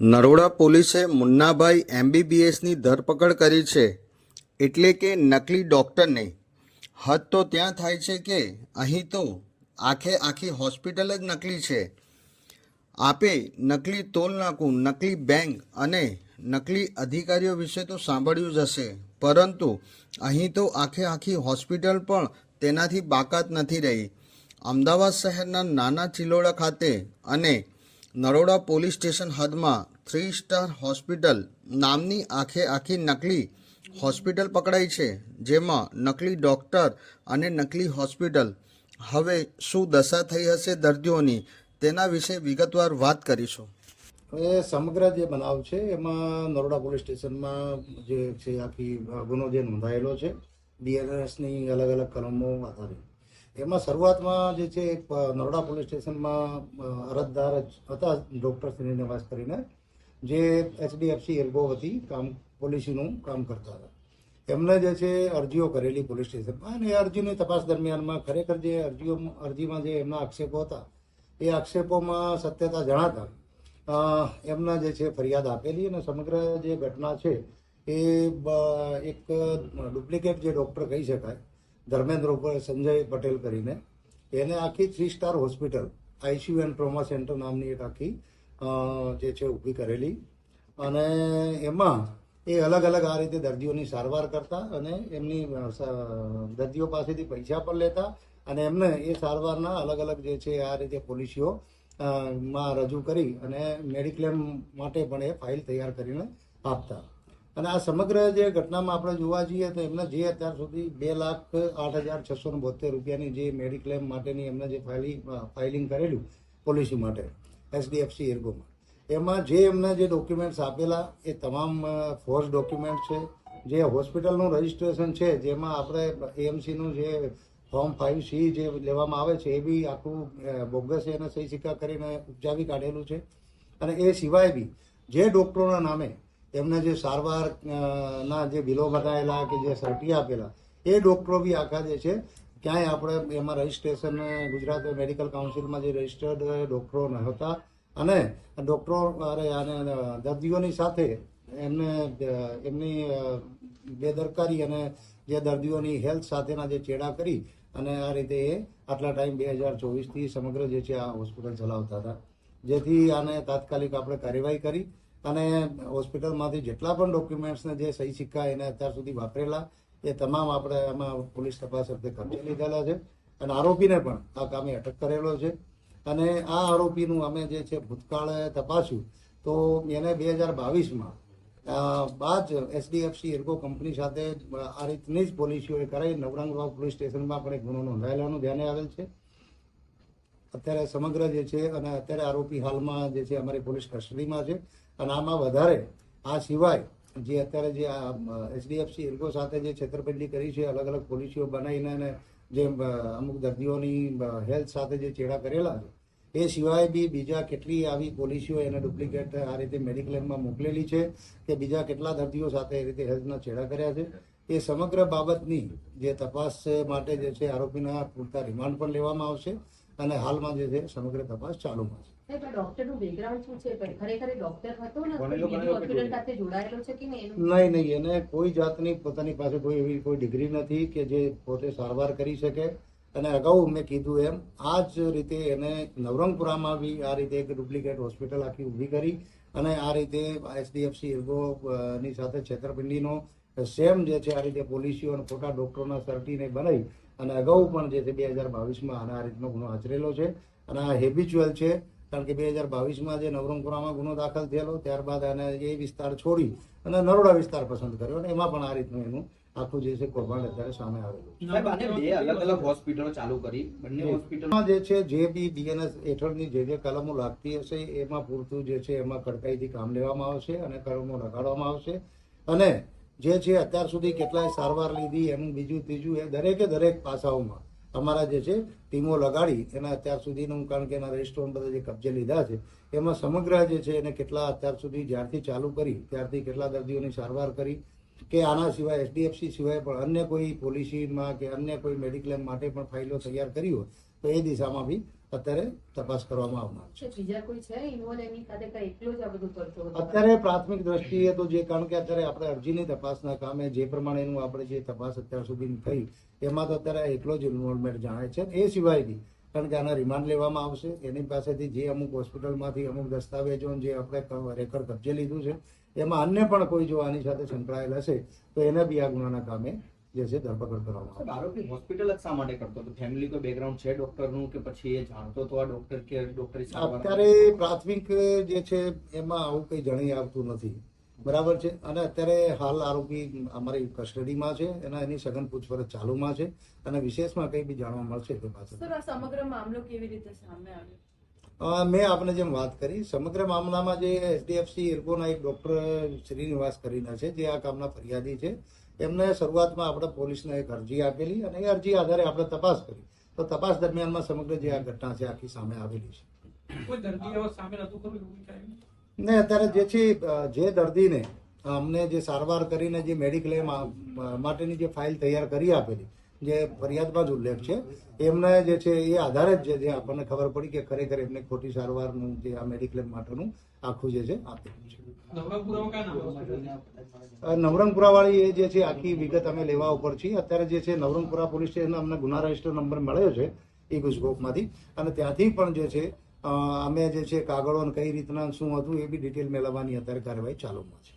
નરોડા પોલીસે મુન્નાભાઈ એમબીબીએસની ધરપકડ કરી છે એટલે કે નકલી ડૉક્ટરને. હદ તો ત્યાં થાય છે કે અહીં તો આખે આખી હોસ્પિટલ જ નકલી છે. આપે નકલી તોલ નાકું નકલી બેંક અને નકલી અધિકારીઓ વિશે તો સાંભળ્યું જ હશે. પરંતુ અહીં તો આખે આખી હોસ્પિટલ પણ તેનાથી બાકાત નથી રહી. અમદાવાદ શહેરના નાના ચિલોડા ખાતે અને નરોડા પોલીસ સ્ટેશન હદમાં થ્રી સ્ટાર હોસ્પિટલ નામની આખે આખી નકલી હોસ્પિટલ પકડાઈ છે, જેમાં નકલી ડૉક્ટર અને નકલી હોસ્પિટલ. હવે શું દશા થઈ હશે દર્દીઓની, તેના વિશે વિગતવાર વાત કરીશું. એ સમગ્ર જે બનાવ છે, એમાં નરોડા પોલીસ સ્ટેશનમાં જે છે, આખી ગુનો જે નોંધાયેલો છે બીએનએસની અલગ અલગ કલમો આધારે. એમાં શરૂઆતમાં જે છે નરોડા પોલીસ સ્ટેશનમાં અરજદાર જ હતા, ડૉક્ટર શ્રીનિવાસ કરીને, જે એચડીએફસી એલ્ગો હતી, કામ, પોલિસીનું કામ કરતા હતા. એમને જે છે, અરજીઓ કરેલી પોલીસ સ્ટેશનમાં અને એ અરજીની તપાસ દરમિયાનમાં ખરેખર જે અરજીઓ, અરજીમાં જે એમના આક્ષેપો હતા, એ આક્ષેપોમાં સત્યતા જણાતા એમના જે છે, ફરિયાદ આપેલી અને સમગ્ર જે ઘટના છે, એ એક ડુપ્લિકેટ જે ડૉક્ટર કહી શકાય ધર્મેન્દ્ર ઉપર સંજય પટેલ કરીને. એને આખી three star hospital ICU and trauma centre નામની એક આખી જે છે ઊભી કરેલી. અને એમાં એ અલગ અલગ આ રીતે દર્દીઓની સારવાર કરતા અને એમની દર્દીઓ પાસેથી પૈસા પણ લેતા અને એમને એ સારવારના અલગ અલગ જે છે આ રીતે પોલિસીઓ માં રજૂ કરી અને મેડિક્લેમ માટે પણ એ ફાઇલ તૈયાર કરીને આપતા. અને આ સમગ્ર જે ઘટનામાં આપણે જોવા જઈએ તો એમને જે અત્યાર સુધી બે લાખ આઠ હજાર છસો ને બોતેર રૂપિયાની જે મેડિક્લેમ માટેની એમને જે ફાઇલિંગ ફાઇલિંગ કરેલું પોલિસી માટે, એચડીએફસી એર્ગોમાં. એમાં જે એમને જે ડોક્યુમેન્ટ્સ આપેલા, એ તમામ ફોર્સ ડોક્યુમેન્ટ છે, જે હોસ્પિટલનું રજિસ્ટ્રેશન છે, જેમાં આપણે એએમસીનું જે ફોર્મ ફાઇવ સી જે લેવામાં આવે છે, એ બી આખું બોગસ એને સહી સિક્કા કરીને ઉપજાવી કાઢેલું છે. અને એ સિવાય બી જે ડૉક્ટરોના નામે એમને જે સારવાર ના જે બિલો બનાવેલા કે જે સર્ટી આપેલા, એ ડૉક્ટરો બી આખા જે છે, ક્યાંય આપણે એમાં રજિસ્ટ્રેશન, ગુજરાત મેડિકલ કાઉન્સિલમાં જે રજિસ્ટર્ડ ડૉક્ટરો નહોતા. અને ડૉક્ટરો, અરે, અને દર્દીઓની સાથે એમને એમની બેદરકારી અને જે દર્દીઓની હેલ્થ સાથેના જે ચેડા કરી અને આ રીતે એ આટલા ટાઈમ બે હજાર ચોવીસથી સમગ્ર જે છે આ હોસ્પિટલ ચલાવતા હતા. જેથી આને તાત્કાલિક આપણે કાર્યવાહી કરી અને હોસ્પિટલમાંથી જેટલા પણ ડોક્યુમેન્ટ્સને જે સહી સિક્કા એને અત્યાર સુધી વાપરેલા, એ તમામ આપણે આમાં પોલીસ તપાસ અર્થે કબજે લીધેલા છે. અને આરોપીને પણ આ કામે અટક કરેલો છે. અને આ આરોપીનું અમે જે છે ભૂતકાળે તપાસ્યું, તો એને બે હજાર બાવીસમાં બાદ એચડીએફસી એર્ગો કંપની સાથે આ રીતની જ પોલિસીઓએ કરાઈ નવરંગવાવ પોલીસ સ્ટેશનમાં પણ એક ગુનો નોંધાયેલાનું ધ્યાને આવેલ છે. અત્યારે સમગ્ર જે છે અને અત્યારે આરોપી હાલમાં જે છે અમારી પોલીસ કસ્ટડીમાં છે. અને આમાં વધારે, આ સિવાય જે અત્યારે જે આ એચડીએફસી એર્ગો સાથે જે છેતરપિંડી કરી છે અલગ અલગ પોલિસીઓ બનાવીને અને જે અમુક દર્દીઓની હેલ્થ સાથે જે ચેડા કરેલા છે, એ સિવાય બી બીજા કેટલી આવી પોલિસીઓ એને ડુપ્લિકેટ આ રીતે મેડિક્લેમમાં મોકલેલી છે કે બીજા કેટલા દર્દીઓ સાથે એ રીતે હેલ્થના ચેડા કર્યા છે. એ સમગ્ર બાબતની જે તપાસ માટે જે છે, આરોપીના પૂરતા રિમાન્ડ પણ લેવામાં આવશે. અને હાલમાં જે છે સમગ્ર તપાસ ચાલુમાં છે. સાહેબ, આ ડોક્ટરનું બેકગ્રાઉન્ડ શું છે? પણ ખરેખર એ ડોક્ટર હતો ને? ભણેલો કોઈ ગણેલો હોસ્પિટલ કે સાથે જોડાયેલો છે કે નહીં? નહીં નહીં એને કોઈ જાતની પોતાની પાસે કોઈ એવી કોઈ ડિગ્રી નથી કે જે પોતે સારવાર કરી શકે. અને અગાઉ મેં કીધું એમ આ જ રીતે એને નવરંગપુરામાં બી આ રીતે એક ડુપ્લિકેટ હોસ્પિટલ આખી ઊભી કરી. અને આ રીતે એચડીએફસી એલ્ગોની સાથે છેતરપિંડીનો સેમ જે છે આ રીતે પોલિસીઓ અને ખોટા ડોક્ટરોના સર્ટીને બનાવી અને અગાઉ પણ જે છે બે હજાર બાવીસમાં આના આ રીતનો ગુનો આચરેલો છે. અને આ હેબિચ્યુઅલ છે કારણ કે બે હજાર બાવીસમાં જે નવરંગપુરામાં ગુનો દાખલ થયેલો ત્યારબાદ એને એ વિસ્તાર છોડી અને નરોડા વિસ્તાર પસંદ કર્યો અને એમાં પણ આ રીતનું એનું આખું જે છે કૌભાંડ અત્યારે સામે આવેલું બે અલગ અલગ હોસ્પિટલો ચાલુ કરી બંને હોસ્પિટલમાં જે છે જે બી બીએનએસ હેઠળની જે જે કલમો લાગતી હશે એમાં પૂરતું જે છે એમાં કડકાઈથી કામ લેવામાં આવશે અને કલમો લગાડવામાં આવશે. અને જે છે અત્યાર સુધી કેટલાય સારવાર લીધી, એનું બીજું ત્રીજું, એ દરેકે દરેક પાસાઓમાં અમારા જે છે ટીમો લગાડી, એના અત્યાર સુધીનું, કારણ કે એના રેસ્ટોરન્ટ બધા જે કબજે લીધા છે, એમાં સમગ્ર જે છે એને કેટલા અત્યાર સુધી જ્યારથી ચાલુ કરી, ત્યારથી કેટલા દર્દીઓની સારવાર કરી કે આના સિવાય એચડીએફસી સિવાય પણ અન્ય કોઈ પોલિસીમાં કે અન્ય કોઈ મેડિક્લેમ માટે પણ ફાઇલો તૈયાર કરી હોય તો એ દિશામાં બી અત્યારે તપાસ કરવામાં આવનાર છે. બીજા કોઈ છે? અત્યારે પ્રાથમિક દ્રષ્ટિએ તો જે કારણ કે અત્યારે આપણે અરજીની તપાસના કામે જે પ્રમાણેનું આપણે જે તપાસ અત્યાર સુધી થઈ એમાં તો અત્યારે એકલો જ ઇન્વોલ્વમેન્ટ જાણે છે. એ સિવાય બી કારણ કે આના રિમાન્ડ લેવામાં આવશે. એની પાસેથી જે અમુક હોસ્પિટલમાંથી અમુક દસ્તાવેજો જે આપણે રેકર્ડ કબજે લીધું છે એમાં અન્ય પણ કોઈ જો આની સાથે સંકળાયેલ હશે તો એને બી આ ગુનાના કામે જે છે ધરપકડ કરવામાં આવશે. આરોપી હોસ્પિટલ જ શા માટે કરતો હતો? ફેમિલી કોઈ બેકગ્રાઉન્ડ છે ડોક્ટરનું કે પછી એ જાણતો હતો આ ડોક્ટર કે ડોક્ટરી અત્યારે પ્રાથમિક જે છે એમાં આવું કંઈ જણી આવતું નથી. બરાબર છે? અને અત્યારે હાલ આરોપી અમારી કસ્ટડીમાં છે એના એની સઘન પૂછપરછ ચાલુમાં છે અને વિશેષમાં કંઈ બી જાણવા મળશે તે પાછળ. સમગ્ર મામલો કેવી રીતે સામે આવ્યો? મેં આપને જેમ વાત કરી સમગ્ર મામલામાં જે એચડીએફસી ઇરકોના એક ડોક્ટર શ્રીનિવાસ કરીને છે જે આ કામના ફરિયાદી છે એમને શરૂઆતમાં આપણે પોલીસને એક અરજી આપેલી અને એ અરજી આધારે આપણે તપાસ કરી. તો તપાસ દરમિયાનમાં સમગ્ર જે આ ઘટના છે આખી સામે આવેલી છે. ને અત્યારે જે છે જે દર્દીને અમને જે સારવાર કરીને જે મેડિક્લેમ માટેની જે ફાઇલ તૈયાર કરી આપેલી જે ફરિયાદમાં જ ઉલ્લેખ છે એમને જે છે એ આધારે જ જે- આપણને ખબર પડી કે ખરેખર એમને ખોટી સારવારનું જે આ મેડિક્લેમ માટેનું આખું જે છે આપેલું છે. નવરંગપુરા નવરંગપુરાવાળી એ જે છે આખી વિગત અમે લેવા ઉપર છીએ. અત્યારે જે છે નવરંગપુરા પોલીસ સ્ટેશન અમને ગુના રજિસ્ટર નંબર મળ્યો છે એ ગુજકોપમાંથી અને ત્યાંથી પણ જે છે અમે જે છે કાગળો કઈ રીતના શું હતું એ બી ડિટેલ મેળવવાની અત્યારે કાર્યવાહી ચાલુમાં છે.